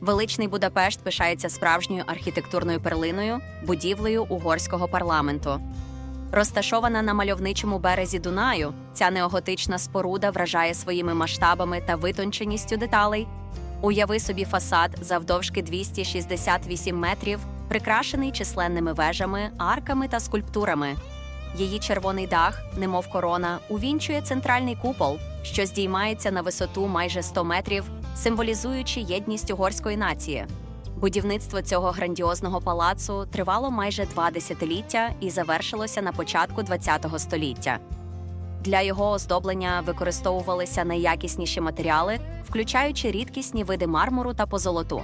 Величний Будапешт пишається справжньою архітектурною перлиною, будівлею угорського парламенту. Розташована на мальовничому березі Дунаю, ця неоготична споруда вражає своїми масштабами та витонченістю деталей. Уяви собі фасад завдовжки 268 метрів, прикрашений численними вежами, арками та скульптурами. Її червоний дах, немов корона, увінчує центральний купол, що здіймається на висоту майже 100 метрів, символізуючи єдність угорської нації. Будівництво цього грандіозного палацу тривало майже два десятиліття і завершилося на початку ХХ століття. Для його оздоблення використовувалися найякісніші матеріали, включаючи рідкісні види мармуру та позолоту.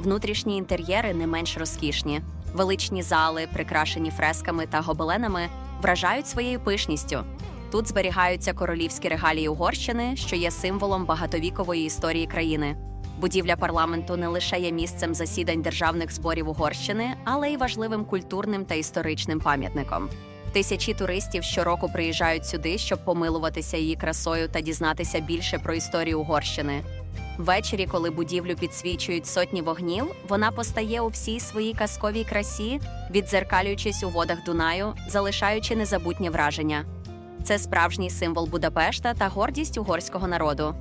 Внутрішні інтер'єри не менш розкішні. Величні зали, прикрашені фресками та гобеленами, вражають своєю пишністю. Тут зберігаються королівські регалії Угорщини, що є символом багатовікової історії країни. Будівля парламенту не лише є місцем засідань державних зборів Угорщини, але й важливим культурним та історичним пам'ятником. Тисячі туристів щороку приїжджають сюди, щоб помилуватися її красою та дізнатися більше про історію Угорщини. Ввечері, коли будівлю підсвічують сотні вогнів, вона постає у всій своїй казковій красі, віддзеркалюючись у водах Дунаю, залишаючи незабутнє враження. Це справжній символ Будапешта та гордість угорського народу.